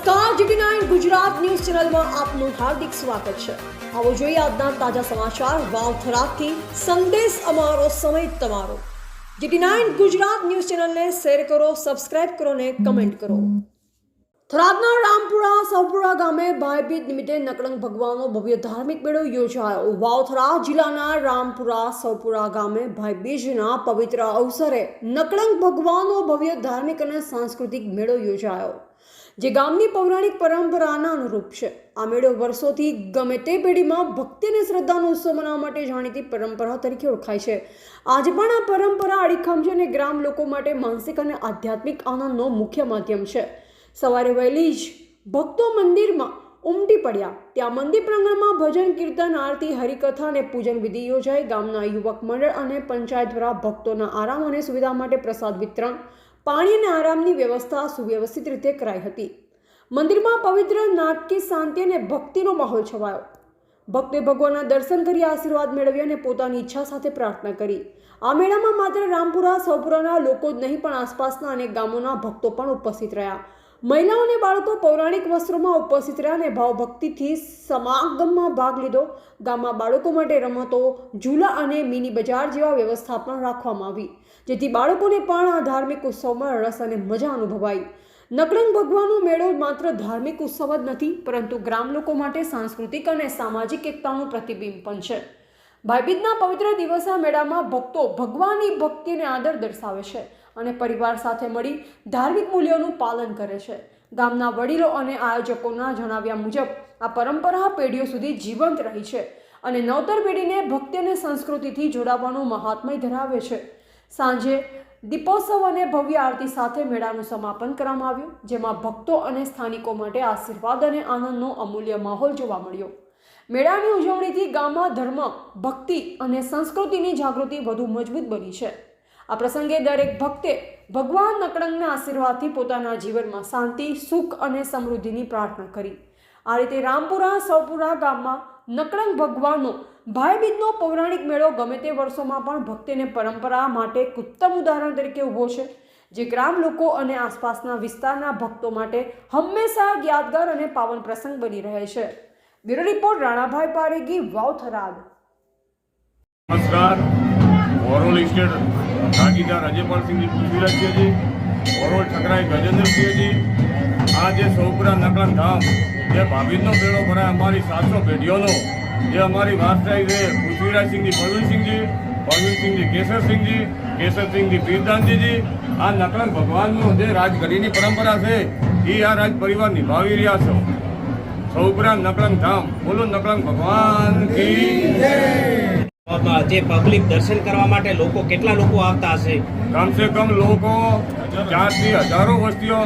નમસ્કાર, GT nine Gujarat news ચેનલમાં આપનું હાર્દિક સ્વાગત છે. આવો જોઈએ આજના તાજા સમાચાર વાવથરાથી સંદેશ અમારો, સમય તમારો. જીટી નાઇન ગુજરાત ન્યૂઝ ચેનલને શેર કરો, સબસ્ક્રાઇબ કરો ને કમેન્ટ કરો. થરાદના રામપુરા, સૌપુરા ગામે ભાઈબીજ નિમિત્તે નકળંગ ભગવાનનો ભવ્ય ધાર્મિક મેળો યોજાયો. વાવથરા જિલ્લાના રામપુરા, સૌપુરા ગામે ભાઈબીજના પવિત્ર અવસરે નકળંગ ભગવાનનો ભવ્ય ધાર્મિક અને સાંસ્કૃતિક મેળો યોજાયો, જે ગામની પૌરાણિક પરંપરાના અનુરૂપ છે. આ મેળો વર્ષોથી ગમે તે પેઢીમાં ભક્તિ અને શ્રદ્ધાનો ઉત્સવ મનાવવા માટે જાણીતી પરંપરા તરીકે ઓળખાય છે. આજે પણ આ પરંપરા અડીખમ છે અને ગ્રામ લોકો માટે માનસિક અને આધ્યાત્મિક આનંદનો મુખ્ય માધ્યમ છે. સવારે વહેલી જ ભક્તો મંદિરમાં ઉમટી પડ્યા. ત્યાં મંદિર પ્રાંગણમાં ભજન, કીર્તન, આરતી, હરિકથા અને પૂજન વિધિ યોજાઈ. ગામના યુવક મંડળ અને પંચાયત દ્વારા ભક્તોના આરામ અને સુવિધા માટે પ્રસાદ વિતરણ, પાણી અને આરામની વ્યવસ્થા સુવ્યવસ્થિત રીતે કરાઈ હતી. મંદિરમાં પવિત્ર, નાટકી, શાંતિ અને ભક્તિનો માહોલ છવાયો. ભક્તે ભગવાનના દર્શન કરી આશીર્વાદ મેળવ્યા અને પોતાની ઈચ્છા સાથે પ્રાર્થના કરી. આ મેળામાં માત્ર રામપુરા, સૌપુરાના લોકો જ નહીં, પણ આસપાસના અનેક ગામોના ભક્તો પણ ઉપસ્થિત રહ્યા. મહિલાઓ અને બાળકો પૌરાણિક વસ્ત્રોમાં ઉપસ્થિત રહ્યા અને ભાવભક્તિથી સમાગમમાં ભાગ લીધો. ગામમાં બાળકો માટે રમતો, ઝૂલા અને મિની બજાર જેવા વ્યવસ્થા પણ રાખવામાં આવી, જેથી બાળકોને પણ આ ધાર્મિક ઉત્સવમાં રસ અને મજા અનુભવાઈ. નકળંગ ભગવાનનો મેળો માત્ર ધાર્મિક ઉત્સવ જ નથી, પરંતુ ગ્રામ લોકો માટે સાંસ્કૃતિક અને સામાજિક એકતાનું પ્રતિબિંબ પણ છે. ભાઈબીજના પવિત્ર દિવસના મેળામાં ભક્તો ભગવાનની ભક્તિને આદર દર્શાવે છે. અને પરિવાર સાથે મળી ધાર્મિક મૂલ્યોનું પાલન કરે છે. ગામના વડીલો અને આયોજકોના જણાવ્યા મુજબ, આ પરંપરા પેઢીઓ સુધી જીવંત રહી છે અને નવતર પેઢીને ભક્તિ અને સંસ્કૃતિથી જોડાવાનું મહાત્મય ધરાવે છે. સાંજે દીપોત્સવ અને ભવ્ય આરતી સાથે મેળાનું સમાપન કરવામાં આવ્યું, જેમાં ભક્તો અને સ્થાનિકો માટે આશીર્વાદ અને આનંદનો અમૂલ્ય માહોલ જોવા મળ્યો. મેળાની ઉજવણીથી ગામમાં ધર્મ, ભક્તિ અને સંસ્કૃતિની જાગૃતિ વધુ મજબૂત બની છે. આ પ્રસંગે દરેક ભક્તે ભગવાન નકળંગના આશીર્વાદથી પોતાના જીવનમાં શાંતિ, સુખ અને સમૃદ્ધિની પ્રાર્થના કરી. આ રીતે રામપુરા સૌપુરા ગામમાં નકળંગ ભગવાનનો ભાઈબીજનો પૌરાણિક મેળો ગમે તે વર્ષોમાં પણ ભક્તિને પરંપરા માટે ઉત્તમ ઉદાહરણ તરીકે ઊભો છે, જે ગ્રામ લોકો અને આસપાસના વિસ્તારના ભક્તો માટે હંમેશા યાદગાર અને પાવન પ્રસંગ બની રહે છે. Bureau report Ranabhai Paregi, Vavtharad. નમસ્કાર. ઓરોલ ઇસ્ટેટ ભાગીદાર અજયપાલસિંહજી પૃથ્વીરાજસિંહજી, ઓરોલ ઠકરાઈ ગજેન્દ્રસિંહજી, આ જે સૌપુરા નકલન ધામ, જે ભાભીનો મેળો ભરાય, અમારી સાતસો પેઢીઓનો, જે અમારી વારસાઈ છે પૃથ્વીરાજસિંહજી પ્રવીણસિંહજી પ્રવીણસિંહજી કેસરસિંહજી કેસરસિંહજી પીરદાનજીજી, આ નકલન ભગવાનનું જે રાજગઢીની પરંપરા છે એ આ રાજ પરિવાર નિભાવી રહ્યા છો. સૌપુરા નકળન ધામ, બોલો નકળન ભગવાન જે પબ્લિક દર્શન કરવા માટે લોકો કેટલા લોકો આવતા હશે? કમસે કમ લોકો ચારથી હજારો વસ્તીઓ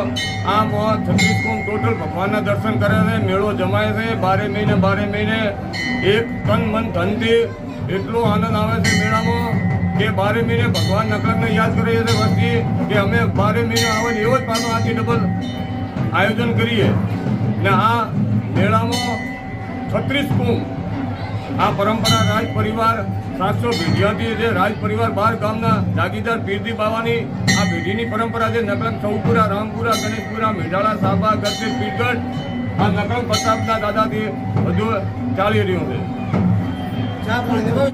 આમ છત્રીસ કુંભ ટોટલ ભગવાનના દર્શન કરે છે, મેળો જમાય છે, બારે મહિને બારે મહિને એક તન મન ધનથી એટલો આનંદ આવે છે મેળામાં કે બારે મહિને ભગવાન નકરને યાદ કરીએ છે વસ્તી કે અમે બારે મહિને આવે એવો જ પાછો આથી ડબલ આયોજન કરીએ. ને આ મેળામાં છત્રીસ કુંભ આ પરંપરા રાજ પરિવાર સાતસો ભેઢિયાથી જે રાજ પરિવાર બાર ગામના જાગીરદાર પીરદી બાવાની આ ભેઢીની પરંપરા છે નકલંગ સૌપુરા, રામપુરા, ગણેશપુરા, મેઢાળા, સાબા ગરસી પીરગઢ, આ નકલંગ પ્રતાપના દાદાથી બધું ચાલી રહ્યું છે.